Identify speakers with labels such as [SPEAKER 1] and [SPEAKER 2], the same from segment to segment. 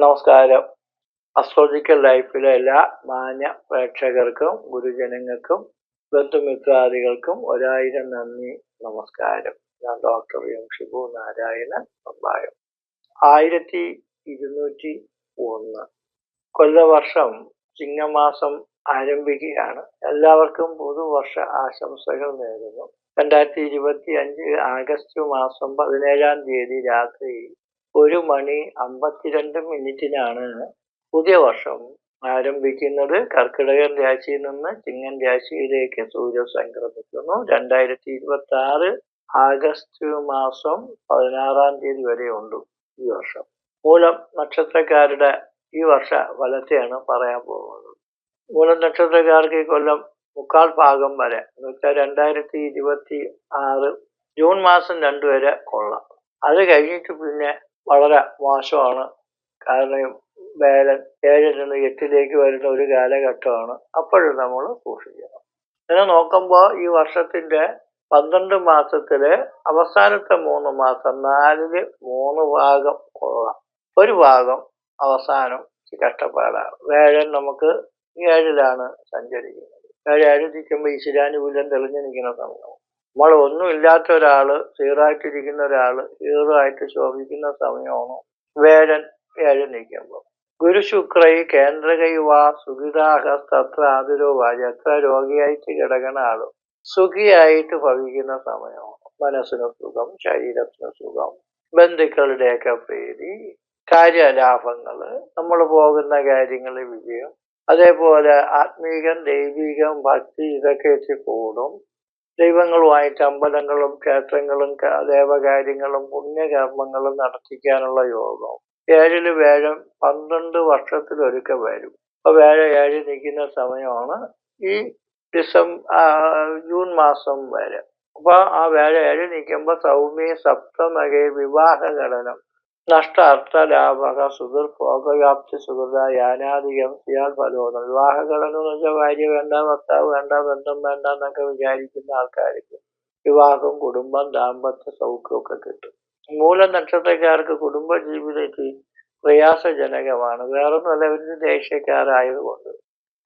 [SPEAKER 1] നമസ്കാരം. അസ്ട്രോളജിക്കൽ ലൈഫിലെ എല്ലാ മാന്യ പ്രേക്ഷകർക്കും ഗുരുജനങ്ങൾക്കും ബന്ധുമിത്രാദികൾക്കും ഒരായിരം നന്ദി നമസ്കാരം. ഞാൻ ഡോക്ടർ എം. ഷിബു നാരായണൻ പമ്പായം ആയിരത്തി ഇരുന്നൂറ്റി ഒന്ന്. കൊല്ലവർഷം ചിങ്ങമാസം ആരംഭിക്കുകയാണ്. എല്ലാവർക്കും പുതുവർഷ ആശംസകൾ നേരുന്നു. രണ്ടായിരത്തി ഇരുപത്തി അഞ്ച് ആഗസ്റ്റ് മാസം പതിനേഴാം തീയതി രാത്രി ഒരു മണി അമ്പത്തിരണ്ട് മിനിറ്റിനാണ് പുതിയ വർഷം ആരംഭിക്കുന്നത്. കർക്കിടകൻ രാശിയിൽ നിന്ന് ചിങ്ങൻ രാശിയിലേക്ക് സൂര്യ സംക്രമിക്കുന്നു. രണ്ടായിരത്തി ഇരുപത്തി ആറ് ആഗസ്റ്റ് മാസം പതിനാറാം തീയതി വരെ ഉണ്ട് ഈ വർഷം. മൂലം നക്ഷത്രക്കാരുടെ ഈ വർഷ ഫലത്തെയാണ് പറയാൻ പോകുന്നത്. മൂലം നക്ഷത്രക്കാർക്ക് ഈ കൊല്ലം മുക്കാൽ ഭാഗം വരെ എന്ന് വെച്ചാൽ രണ്ടായിരത്തി ഇരുപത്തി ആറ് ജൂൺ മാസം രണ്ടു വരെ കൊള്ളാം. അത് കഴിഞ്ഞിട്ട് പിന്നെ വളരെ മോശമാണ്. കാരണം വേലൻ ഏഴിൽ നിന്ന് എട്ടിലേക്ക് വരുന്ന ഒരു കാലഘട്ടമാണ്. അപ്പോഴും നമ്മൾ സൂക്ഷിക്കണം. ഇങ്ങനെ നോക്കുമ്പോൾ ഈ വർഷത്തിന്റെ പന്ത്രണ്ട് മാസത്തിൽ അവസാനത്തെ മൂന്ന് മാസം നാലിൽ മൂന്ന് ഭാഗം കൊള്ളാം. ഒരു ഭാഗം അവസാനം കഷ്ടപ്പാടാണ്. വേഴൻ നമുക്ക് ഏഴിലാണ് സഞ്ചരിക്കുന്നത്. ഏഴ് ഏഴ് നിൽക്കുമ്പോൾ ഈശ്വരാനുകൂല്യം തെളിഞ്ഞു നിൽക്കുന്ന സമയം നമ്മൾ ഒന്നും ഇല്ലാത്ത ഒരാൾ സീറായിട്ടിരിക്കുന്ന ഒരാൾ ഹീറോ ശോഭിക്കുന്ന സമയമാണ്? വേഴൻ എഴുന്നേക്കുമ്പോൾ നിൽക്കുമ്പോൾ ഗുരു ശുക്രൈ കേന്ദ്രകൈവാ സുഖിതാഹ സുഖിതാഹസ്തത്ര ആതുരോ എത്ര രോഗിയായിട്ട് കിടക്കണ ആൾ സുഖിയായിട്ട് ഭവിക്കുന്ന സമയമാണ്? മനസ്സിന് സുഖം ശരീരത്തിന് സുഖം ബന്ധുക്കളുടെയൊക്കെ പ്രീതി കാര്യലാഭങ്ങൾ നമ്മൾ പോകുന്ന കാര്യങ്ങളിൽ വിജയം അതേപോലെ ആത്മീകം ദൈവികം ഭക്തി ഇതൊക്കെ വെച്ച് കൂടും. ദൈവങ്ങളുമായിട്ട് അമ്പലങ്ങളും ക്ഷേത്രങ്ങളും ദേവകാര്യങ്ങളും പുണ്യകർമ്മങ്ങളും നടത്തിക്കാനുള്ള യോഗം. ഏഴിൽ വേഴം പന്ത്രണ്ട് വർഷത്തിലൊരുക്കെ വരും. അപ്പൊ വേഴ ഏഴ് നിൽക്കുന്ന സമയമാണ് ഈ ഡിസംബർ ജൂൺ മാസം വരെ. അപ്പൊ ആ വേഴ ഏഴ് നിൽക്കുമ്പോൾ സൗമ്യ സപ്തമകെ വിവാഹ ഘടനം നഷ്ട അർത്ഥലാഭക സുദുർ ഭോഗവ്യാപ്തി സുഹൃത യാനാധികം സിയാൽ ഫലവും വിവാഹഘടന എന്ന് വെച്ചാൽ ഭാര്യ വേണ്ട ഭർത്താവ് വേണ്ട ബന്ധം വേണ്ട എന്നൊക്കെ വിചാരിക്കുന്ന ആൾക്കാർക്ക് വിവാഹം കുടുംബം ദാമ്പത്യ സൗഖ്യമൊക്കെ കിട്ടും. മൂല നക്ഷത്രക്കാർക്ക് കുടുംബ ജീവിതത്തിൽ പ്രയാസജനകമാണ് വേറൊന്നുമല്ല ഇവർ ദേഷ്യക്കാരായതുകൊണ്ട്.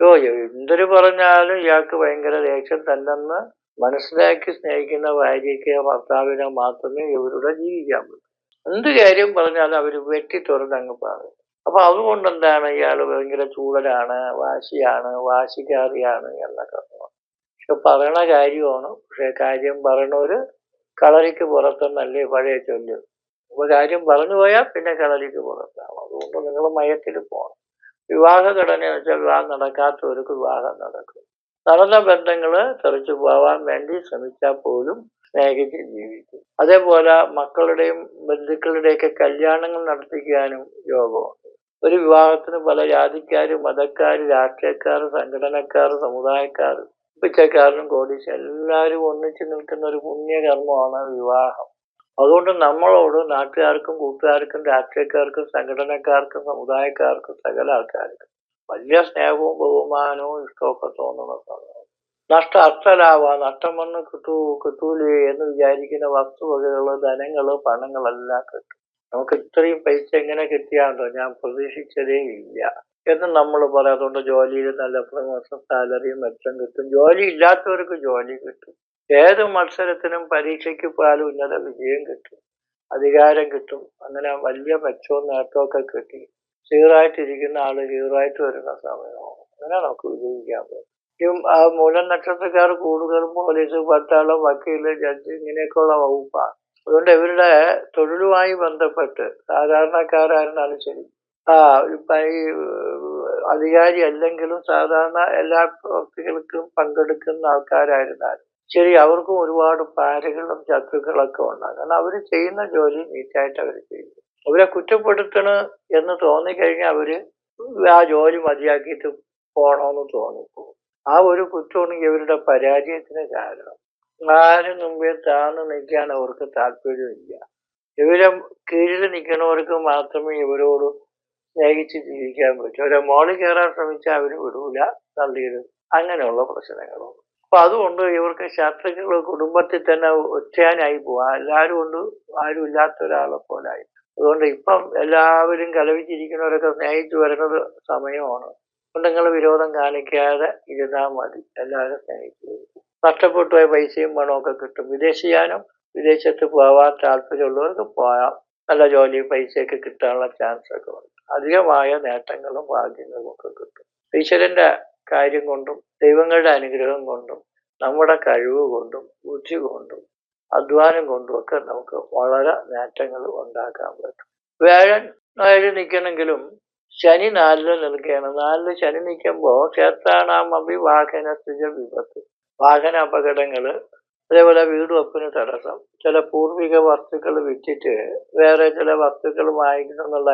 [SPEAKER 1] യോ എന്തൊരു പറഞ്ഞാലും ഇയാൾക്ക് ഭയങ്കര ദേഷ്യം തന്നെന്ന് മനസ്സിലാക്കി സ്നേഹിക്കുന്ന ഭാര്യയ്ക്ക് ഭർത്താവിനെ മാത്രമേ ഇവരുടെ ജീവിക്കാൻ പറ്റൂ. എന്ത് കാര്യം പറഞ്ഞാലും അവർ വെട്ടി തുറന്ന് അങ്ങ് പറയും. അപ്പൊ അതുകൊണ്ട് എന്താണ് ഇയാൾ ഭയങ്കര ചൂടനാണ് വാശിയാണ് വാശിക്കാരിയാണ് എന്നൊക്കെ പക്ഷെ പറയണ കാര്യമാണ്. പക്ഷെ കാര്യം പറയണവര് കളരിക്ക് പുറത്തെന്നല്ലേ പഴയ ചൊല്ല്. അപ്പൊ കാര്യം പറഞ്ഞു പോയാൽ പിന്നെ കളരിക്ക് പുറത്താവും. അതുകൊണ്ട് നിങ്ങൾ മയത്തിൽ പോകണം. വിവാഹ ഘടന എന്ന് വെച്ചാൽ വിവാഹം നടക്കാത്തവർക്ക് വിവാഹം നടക്കും. നടന്ന ബന്ധങ്ങൾ തെറിച്ചു പോവാൻ വേണ്ടി ശ്രമിച്ചാൽ പോലും സ്നേഹിച്ച് ജീവിക്കും അതേപോലെ മക്കളുടെയും ബന്ധുക്കളുടെയൊക്കെ കല്യാണങ്ങൾ നടത്തിക്കാനും യോഗമുണ്ട് ഒരു വിവാഹത്തിന് പല ജാതിക്കാര് മതക്കാര് രാഷ്ട്രീയക്കാർ സംഘടനക്കാർ സമുദായക്കാർ പിച്ചക്കാരനും കോടീശ് എല്ലാവരും ഒന്നിച്ചു നിൽക്കുന്ന ഒരു പുണ്യകർമ്മമാണ് വിവാഹം. അതുകൊണ്ട് നമ്മളോട് നാട്ടുകാർക്കും കൂട്ടുകാർക്കും രാഷ്ട്രീയക്കാർക്കും സംഘടനക്കാർക്കും സമുദായക്കാർക്കും സകല ആൾക്കാർക്കും വലിയ സ്നേഹവും ബഹുമാനവും ഇഷ്ടമൊക്കെ തോന്നുന്ന സമയം. നഷ്ട അർത്ഥലാഭ നഷ്ടം വന്ന് കിട്ടൂ കിട്ടൂലേ എന്ന് വിചാരിക്കുന്ന വസ്തുവകകൾ ധനങ്ങൾ പണങ്ങളെല്ലാം കിട്ടും. നമുക്ക് ഇത്രയും പൈസ എങ്ങനെ കിട്ടിയാണ്ടോ? ഞാൻ പ്രതീക്ഷിച്ചതേ ഇല്ല. എന്ന് നമ്മൾ പറയാം. അതുകൊണ്ട് ജോലിയിൽ നല്ല പ്രമോഷൻ സാലറിയും മെച്ചം കിട്ടും. ജോലി ഇല്ലാത്തവർക്ക് ജോലി കിട്ടും. ഏത് മത്സരത്തിനും പരീക്ഷയ്ക്ക് പോയാലും ഉന്നത വിജയം കിട്ടും. അധികാരം കിട്ടും. അങ്ങനെ വലിയ മെച്ചവും നേട്ടമൊക്കെ കിട്ടി. ഹീറായിട്ടിരിക്കുന്ന ആൾ ഹീറായിട്ട് വരുന്ന സമയമാണ് അങ്ങനെ നമുക്ക് വിജയിക്കാൻ പറ്റും. ആ മൂല നക്ഷത്രക്കാർ കൂടുതലും പോലീസ് പട്ടാളം വക്കീൽ ജഡ്ജ് ഇങ്ങനെയൊക്കെയുള്ള വകുപ്പാണ് അതുകൊണ്ട് ഇവരുടെ തൊഴിലുമായി ബന്ധപ്പെട്ട് സാധാരണക്കാരായിരുന്നാലും ശരി. ആ ഈ അധികാരി അല്ലെങ്കിലും സാധാരണ എല്ലാ പ്രവർത്തികൾക്കും പങ്കെടുക്കുന്ന ആൾക്കാരായിരുന്നാലും ശരി അവർക്കും ഒരുപാട് പാരകളും ശത്രുക്കളൊക്കെ ഉണ്ടാകും. കാരണം അവർ ചെയ്യുന്ന ജോലി നീറ്റായിട്ട് അവർ ചെയ്യും. അവരെ കുറ്റപ്പെടുത്തണ എന്ന് തോന്നിക്കഴിഞ്ഞാൽ അവർ ആ ജോലി മതിയാക്കിയിട്ട് പോകണമെന്ന് തോന്നിപ്പോകും ആ ഒരു കുറ്റമാണ് ഇവരുടെ പരാജയത്തിന് കാരണം. ആരും മുമ്പേ താഴ്ന്നു നിൽക്കാൻ അവർക്ക് താല്പര്യമില്ല. ഇവരെ കീഴിൽ നിൽക്കുന്നവർക്ക് മാത്രമേ ഇവരോട് സ്നേഹിച്ച് ജീവിക്കാൻ പറ്റൂ. അവരെ മോളിൽ കയറാൻ ശ്രമിച്ചാൽ അവർ വിടൂല തള്ളിയിടും. അങ്ങനെയുള്ള പ്രശ്നങ്ങളുണ്ട്. അപ്പൊ അതുകൊണ്ട് ഇവർക്ക് ശത്രുക്കൾ കുടുംബത്തിൽ തന്നെ ഒറ്റയാനായി പോവാ. എല്ലാവരും കൊണ്ട് ആരും ഇല്ലാത്ത ഒരാളെ പോലായി അതുകൊണ്ട് ഇപ്പം എല്ലാവരും കലവിച്ചിരിക്കുന്നവരൊക്കെ സ്നേഹിച്ചു വരുന്നത് സമയമാണ്. നിങ്ങൾ വിരോധം കാണിക്കാതെ ഇരുന്നാൽ മതി. എല്ലാവരും സ്നേഹിച്ചു. നഷ്ടപ്പെട്ടു പോയ പൈസയും പണമൊക്കെ കിട്ടും. വിദേശിയാനും വിദേശത്ത് പോകാൻ താല്പര്യമുള്ളവർക്ക് പോകാം നല്ല ജോലി പൈസയൊക്കെ കിട്ടാനുള്ള ചാൻസ് ഒക്കെ ഉണ്ട്. അധികമായ നേട്ടങ്ങളും ഭാഗ്യങ്ങളും ഒക്കെ കിട്ടും. ഈശ്വരന്റെ കാര്യം കൊണ്ടും ദൈവങ്ങളുടെ അനുഗ്രഹം കൊണ്ടും നമ്മുടെ കഴിവ് കൊണ്ടും ബുദ്ധി കൊണ്ടും അധ്വാനം കൊണ്ടും ഒക്കെ നമുക്ക് വളരെ നേട്ടങ്ങൾ ഉണ്ടാക്കാൻ പറ്റും. വേഴൻ നാലിൽ നിൽക്കണമെങ്കിലും ശനി നാലിൽ നിൽക്കുകയാണ്. നാലിൽ ശനി നിൽക്കുമ്പോൾ ക്ഷേത്രാണാം അഭി വാഹന വാഹനസ്ഥിജ വിപത്ത്. വാഹന അപകടങ്ങൾ അതേപോലെ വീട് വെപ്പിന് തടസ്സം ചില പൂർവിക വസ്തുക്കൾ വിറ്റിട്ട് വേറെ ചില വസ്തുക്കൾ വാങ്ങിക്കണം എന്നുള്ള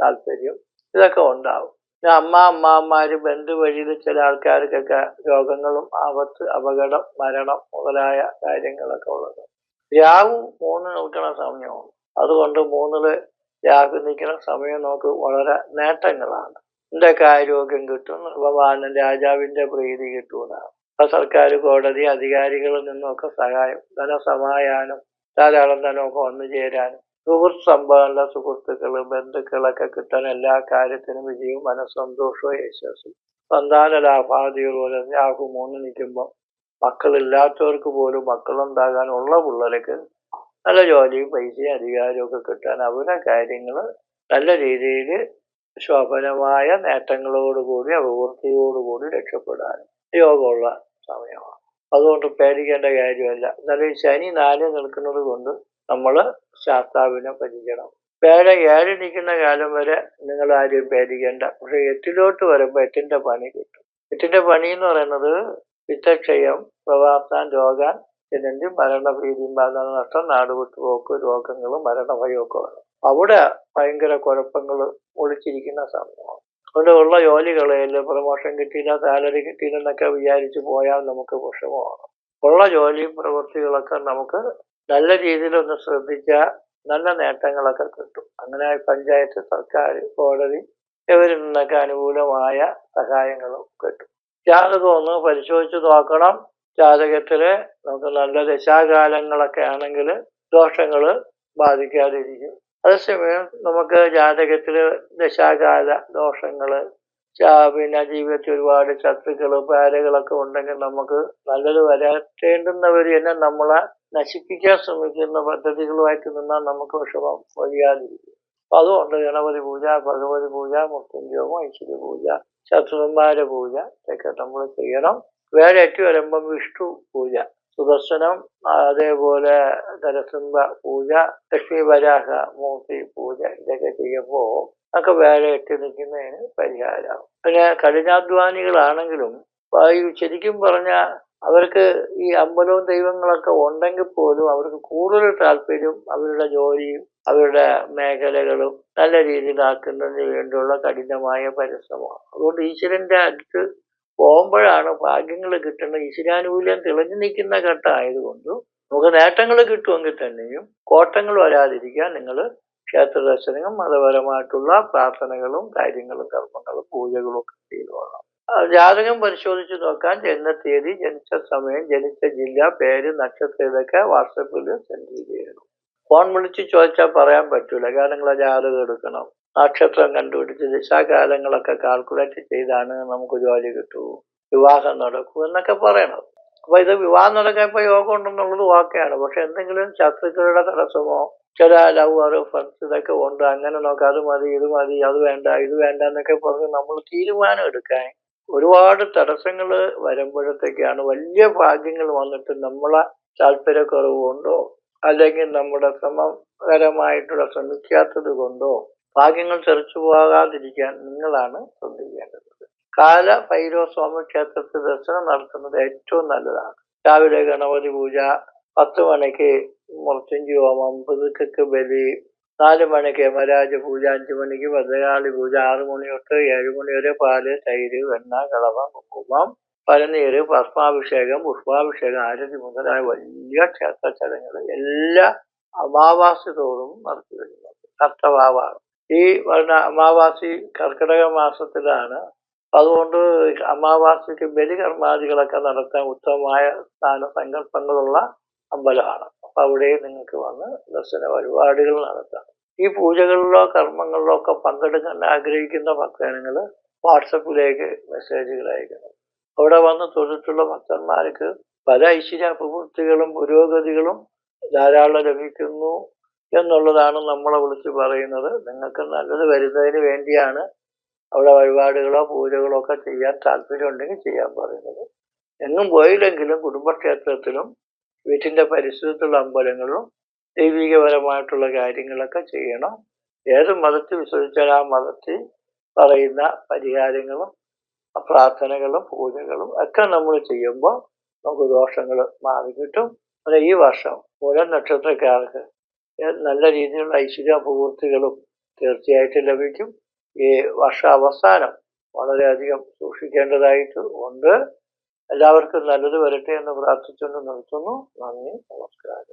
[SPEAKER 1] താല്പര്യം ഇതൊക്കെ ഉണ്ടാവും. പിന്നെ അമ്മ അമ്മമാര് ബന്ധു വഴിയിൽ ചില ആൾക്കാർക്കൊക്കെ രോഗങ്ങളും ആപത്ത് അപകടം മരണം മുതലായ കാര്യങ്ങളൊക്കെ ഉള്ളത്. രാവും മൂന്ന് നിൽക്കണ സമയമാണ്. അതുകൊണ്ട് മൂന്നിൽ രാഹു നിൽക്കുന്ന സമയം നമുക്ക് വളരെ നേട്ടങ്ങളാണ്. എന്തൊക്കെ ആരോഗ്യം കിട്ടും ഭഗവാനും രാജാവിന്റെ പ്രീതി കിട്ടുന്ന. സർക്കാർ കോടതി അധികാരികളിൽ നിന്നൊക്കെ സഹായം ധനസമായാനം ധാരാളം ധനമൊക്കെ വന്നു ചേരാനും സുഹൃത്ത് സംഭവമുള്ള സുഹൃത്തുക്കൾ ബന്ധുക്കളൊക്കെ കിട്ടാൻ എല്ലാ കാര്യത്തിനും വിജയവും മനസ്സന്തോഷവും യശസ്സും സന്താന ലാഭാദികൾ പോലെ രാഹു മൂന്ന് നിൽക്കുമ്പോൾ മക്കളില്ലാത്തവർക്ക് പോലും മക്കളുണ്ടാകാനുള്ള പിള്ളേർക്ക് നല്ല ജോലിയും പൈസയും അധികാരവും ഒക്കെ കിട്ടാൻ അവരുടെ കാര്യങ്ങൾ നല്ല രീതിയിൽ ശോഭനമായ നേട്ടങ്ങളോടുകൂടി അഭിവൃദ്ധിയോടുകൂടി രക്ഷപ്പെടാൻ യോഗമുള്ള സമയമാണ്. അതുകൊണ്ട് പേടിക്കേണ്ട കാര്യമല്ല. എന്നാലും ഈ ശനി നാല് നിൽക്കുന്നത് കൊണ്ട് നമ്മൾ ശാസ്താവിനെ ഭജിക്കണം പേര ഏഴ് നിൽക്കുന്ന കാലം വരെ നിങ്ങൾ ആരും പേടിക്കേണ്ട. പക്ഷെ എട്ടിലോട്ട് വരുമ്പോൾ എട്ടിന്റെ പണി കിട്ടും. എട്ടിന്റെ പണി എന്ന് പറയുന്നത് പിത്തക്ഷയം പ്രവാസാൻ രോഗാൻ ജനന്തി മരണഭീതിയും ബാധാ നഷ്ടം നാടുവിട്ടുപോക്ക് രോഗങ്ങളും മരണഭയവും ഒക്കെ വേണം അവിടെ ഭയങ്കര കുഴപ്പങ്ങൾ ഒളിച്ചിരിക്കുന്ന സമയമാണ്. അതുകൊണ്ട് ഉള്ള ജോലികളിൽ പ്രമോഷൻ കിട്ടിയില്ല സാലറി കിട്ടിയില്ല എന്നൊക്കെ വിചാരിച്ച് പോയാൽ നമുക്ക് വിഷമമാണ്. ഉള്ള ജോലി പ്രവൃത്തികളൊക്കെ നമുക്ക് നല്ല രീതിയിൽ ഒന്ന് ശ്രദ്ധിച്ചാൽ നല്ല നേട്ടങ്ങളൊക്കെ കിട്ടും. അങ്ങനെ പഞ്ചായത്ത് സർക്കാർ കോടതി ഇവരിൽ നിന്നൊക്കെ അനുകൂലമായ സഹായങ്ങളും കിട്ടും. ജാതകം പരിശോധിച്ച് നോക്കണം. ജാതകത്തിൽ നമുക്ക് നല്ല ദശാകാലങ്ങളൊക്കെ ആണെങ്കിൽ ദോഷങ്ങൾ ബാധിക്കാതിരിക്കും. അതേസമയം നമുക്ക് ജാതകത്തിൽ ദശാകാല ദോഷങ്ങൾ ചാ- പിന്നെ ജീവിതത്തിൽ ഒരുപാട് ശത്രുക്കൾ പാരകളൊക്കെ ഉണ്ടെങ്കിൽ നമുക്ക് നല്ലത് വരത്തേണ്ടുന്നവർ തന്നെ നമ്മളെ നശിപ്പിക്കാൻ ശ്രമിക്കുന്ന പദ്ധതികളുമായിട്ട് നിന്നാൽ നമുക്ക് വിഷമം വഴിയാതിരിക്കും. അപ്പൊ അതുകൊണ്ട് ഗണപതി പൂജ ഭഗവതി പൂജ മുത്തഞ്ചോമം ഐശ്വര്യ പൂജ ശത്രുന്മാരെ പൂജ ഇതൊക്കെ നമ്മൾ ചെയ്യണം. ഏറ്റവും വരുമ്പം വിഷ്ണു പൂജ സുദർശനം അതേപോലെ നരസിംഹ പൂജ ലക്ഷ്മി വരാഹ മൂർത്തി പൂജ ഇതൊക്കെ ചെയ്യുമ്പോൾ ഒക്കെ എത്തി നിൽക്കുന്നതിന് പരിഹാരമാവും പിന്നെ കഠിനാധ്വാനികളാണെങ്കിലും ശരിക്കും പറഞ്ഞ അവർക്ക് ഈ അമ്പലവും ദൈവങ്ങളൊക്കെ ഉണ്ടെങ്കിൽ പോലും അവർക്ക് കൂടുതൽ താല്പര്യം അവരുടെ ജോലിയും അവരുടെ മേഖലകളും നല്ല രീതിയിലാക്കുന്നതിന് വേണ്ടിയുള്ള കഠിനമായ പരിശ്രമമാണ്. അതുകൊണ്ട് ഈശ്വരന്റെ അടുത്ത് പോകുമ്പോഴാണ് ഭാഗ്യങ്ങൾ കിട്ടുന്നത്. ഈശ്വരാനുകൂല്യം തെളിഞ്ഞു നിൽക്കുന്ന ഘട്ടമായതുകൊണ്ട് നമുക്ക് നേട്ടങ്ങൾ കിട്ടുമെങ്കിൽ തന്നെയും കോട്ടങ്ങൾ വരാതിരിക്കാൻ നിങ്ങൾ ക്ഷേത്ര ദർശനവും മതപരമായിട്ടുള്ള പ്രാർത്ഥനകളും കാര്യങ്ങളും കർമ്മങ്ങളും പൂജകളും ഒക്കെ ചെയ്തുകൊള്ളാം ജാതകം പരിശോധിച്ച് നോക്കാൻ ജനന തീയതി ജനിച്ച സമയം ജനിച്ച ജില്ല പേര് നക്ഷത്രം ഇതൊക്കെ വാട്സപ്പിൽ സെൻഡ് ചെയ്യണം ഫോൺ വിളിച്ച് ചോദിച്ചാൽ പറയാൻ പറ്റൂല. കാരണം നിങ്ങളെ ജാതകം എടുക്കണം. നക്ഷത്രം കണ്ടുപിടിച്ച് ദിശാകാലങ്ങളൊക്കെ കാൽക്കുലേറ്റ് ചെയ്താണ് നമുക്ക് ജോലി കിട്ടൂ വിവാഹം നടക്കൂ എന്നൊക്കെ പറയണം അപ്പൊ ഇത് വിവാഹം നടക്കാൻ ഇപ്പൊ യോഗം ഉണ്ടെന്നുള്ളത് ഓക്കെയാണ് പക്ഷെ എന്തെങ്കിലും ശത്രുക്കളുടെ തടസ്സമോ ചില ലവർ ഫ്രണ്ട്സ് ഇതൊക്കെ ഉണ്ട് അങ്ങനെ നോക്കാം അത് മതി ഇത് മതി അത് വേണ്ട ഇത് വേണ്ട എന്നൊക്കെ പറഞ്ഞ് നമ്മൾ തീരുമാനം എടുക്കാൻ ഒരുപാട് തടസ്സങ്ങൾ വരുമ്പോഴത്തേക്കാണ് വലിയ ഭാഗ്യങ്ങൾ വന്നിട്ട് നമ്മളെ താല്പര്യക്കുറവ് കൊണ്ടോ അല്ലെങ്കിൽ നമ്മുടെ ശ്രമകരമായിട്ടുള്ള ശ്രമിക്കാത്തത് കൊണ്ടോ ഭാഗ്യങ്ങൾ തെറിച്ചു പോകാതിരിക്കാൻ നിങ്ങളാണ് ശ്രദ്ധിക്കേണ്ടത്. കാല ഭൈരവ സ്വാമി ക്ഷേത്രത്തിൽ ദർശനം നടത്തുന്നത് ഏറ്റവും നല്ലതാണ്. രാവിലെ ഗണപതി പൂജ പത്ത് മണിക്ക് മുറച്ചഞ്ചി ഹോമം പുതുക്കക്ക് ബലി നാല് മണിക്ക് യമരാജ പൂജ അഞ്ചു മണിക്ക് ഭദ്രകാളി പൂജ ആറു മണി തൊട്ട് ഏഴ് മണി വരെ പാൽ തൈര് വെണ്ണ കളവ കുങ്കുമം പരനീര് ഭസ്മാഭിഷേകം പുഷ്പാഭിഷേകം ആരതി മുതലായ വലിയ ക്ഷേത്ര ചടങ്ങുകൾ എല്ലാ അമാവാസി തോറും നടത്തി വരുന്നുണ്ട് കർത്തവാവാണ് ഈ അമാവാസി കർക്കിടക മാസത്തിലാണ്. അതുകൊണ്ട് അമാവാസിക്ക് ബലികർമാദികളൊക്കെ നടത്താൻ ഉത്തമമായ സ്ഥാന സങ്കല്പങ്ങളുള്ള അമ്പലമാണ്. അപ്പൊ അവിടെ നിങ്ങൾക്ക് വന്ന് ദർശന പരിപാടികൾ നടത്താം. ഈ പൂജകളിലോ കർമ്മങ്ങളിലോ ഒക്കെ പങ്കെടുക്കാൻ ആഗ്രഹിക്കുന്ന ഭക്തജനങ്ങൾ വാട്സപ്പിലേക്ക് മെസ്സേജുകൾ അയക്കണം അവിടെ വന്ന് തൊഴിലുള്ള ഭക്തന്മാർക്ക് പല ഐശ്വര്യ അഭിവൃദ്ധികളും പുരോഗതികളും ധാരാളം ലഭിക്കുന്നു. എന്നുള്ളതാണ് നമ്മളെ വിളിച്ച് പറയുന്നത്. നിങ്ങൾക്ക് നല്ലത് വരുന്നതിന് വേണ്ടിയാണ് അവിടെ വഴിപാടുകളോ പൂജകളോ ഒക്കെ ചെയ്യാൻ താല്പര്യമുണ്ടെങ്കിൽ ചെയ്യാൻ പറയുന്നത്. എങ്ങും പോയില്ലെങ്കിലും കുടുംബക്ഷേത്രത്തിലും വീട്ടിന്റെ പരിസരത്തുള്ള അമ്പലങ്ങളിലും ദൈവികപരമായിട്ടുള്ള കാര്യങ്ങളൊക്കെ ചെയ്യണം. ഏത് മതത്തിൽ വിശ്വസിച്ചാൽ ആ മതത്തിൽ പറയുന്ന പരിഹാരങ്ങളും പ്രാർത്ഥനകളും പൂജകളും ഒക്കെ നമ്മൾ ചെയ്യുമ്പോൾ നമുക്ക് ദോഷങ്ങൾ മാറി കിട്ടും അതെ ഈ വർഷം ഓരോ നക്ഷത്രക്കാർക്ക് നല്ല രീതിയിലുള്ള ഐശ്വര്യപൂർത്തികളും തീർച്ചയായിട്ടും ലഭിക്കും. ഈ വർഷാവസാനം വളരെയധികം സൂക്ഷിക്കേണ്ടതായിട്ട് ഉണ്ട്. എല്ലാവർക്കും നല്ലത് വരട്ടെ എന്ന് പ്രാർത്ഥിച്ചുകൊണ്ട് നിർത്തുന്നു. നന്ദി നമസ്കാരം.